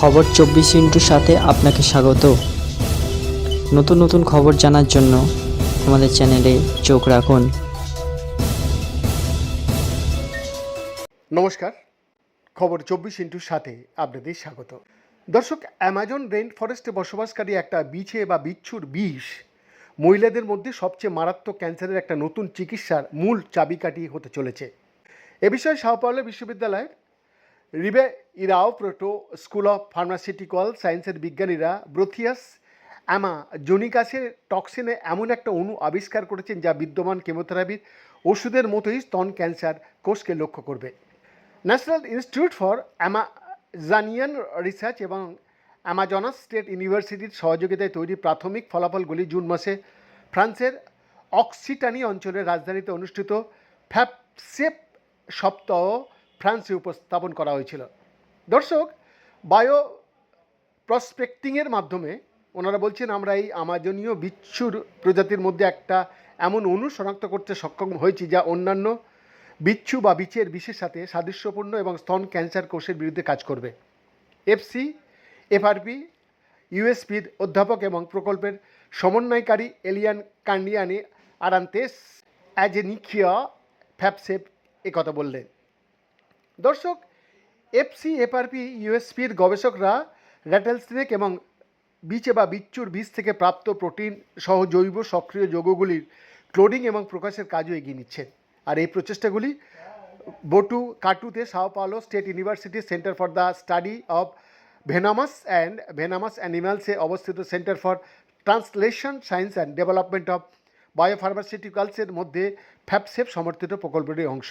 খবর চব্বিশ ইন্টুর সাথে আপনাকে স্বাগত। নতুন নতুন খবর জানার জন্য আমাদের চ্যানেলে চোখ রাখুন। নমস্কার। খবর চব্বিশ ইন্টুর সাথে আপনাদের স্বাগত। দর্শক, অ্যামাজন রেইন ফরেস্টে বসবাসকারী একটা বিছে বা বিচ্ছুর বিষ মহিলাদের মধ্যে সবচেয়ে মারাত্মক ক্যান্সারের একটা নতুন চিকিৎসার মূল চাবিকাঠি হতে চলেছে। এ বিষয়ে সাওপাওলো বিশ্ববিদ্যালয়ের Ribeirao Preto school of pharmaceutical সায়েন্সের বিজ্ঞানীরা ব্রোথিয়াস অ্যামা জোনিকাসের টক্সিনে এমন একটা অণু আবিষ্কার করেছেন যা বিদ্যমান কেমোথেরাপির ওষুধের মতোই স্তন ক্যান্সার কোষকে লক্ষ্য করবে। National Institute for Amazonian Research এবং অ্যামাজনাস স্টেট ইউনিভার্সিটির সহযোগিতায় তৈরি প্রাথমিক ফলাফলগুলি জুন মাসে ফ্রান্সের অক্সিটানি অঞ্চলের রাজধানীতে অনুষ্ঠিত ফ্যাপসেপ সপ্তাহ ফ্রান্সে উপস্থাপন করা হয়েছিল। দর্শক, বায়ো প্রসপেক্টিংয়ের মাধ্যমে ওনারা বলছেন, আমরা এই আমাজনীয় বিচ্ছুর প্রজাতির মধ্যে একটা এমন অণু শনাক্ত করতে সক্ষম হয়েছি যা অন্যান্য বিচ্ছু বা বিচের বিষের সাথে সাদৃশ্যপূর্ণ এবং স্তন ক্যান্সার কোষের বিরুদ্ধে কাজ করবে। এফসি, এফআরপি, ইউএসপির অধ্যাপক এবং প্রকল্পের সমন্বয়কারী এলিয়ান কান্ডিয়ানি আরান্তেস অ্যাজেনিখিয়া ফ্যাপসেপ একথা বললেন। দর্শক এফসি এফআরপি ইউএসপির গবেষকরা র্যাটেল স্নেক এবং বিচে বা বিচ্ছুর বীজ থেকে প্রাপ্ত প্রোটিন সহ জৈব সক্রিয় যৌগগুলির ক্লোডিং এবং প্রকাশের কাজও এগিয়ে নিচ্ছেন আর এই প্রচেষ্টাগুলি বটু, কাটুতে, Sao Paulo State University Center for the Study of venomous and venomous অ্যানিমালসে অবস্থিত Center for Translation Science and Development of বায়োফার্মাসিউটিক্যালসের মধ্যে ফ্যাপসেপ সমর্থিত প্রকল্পটির অংশ।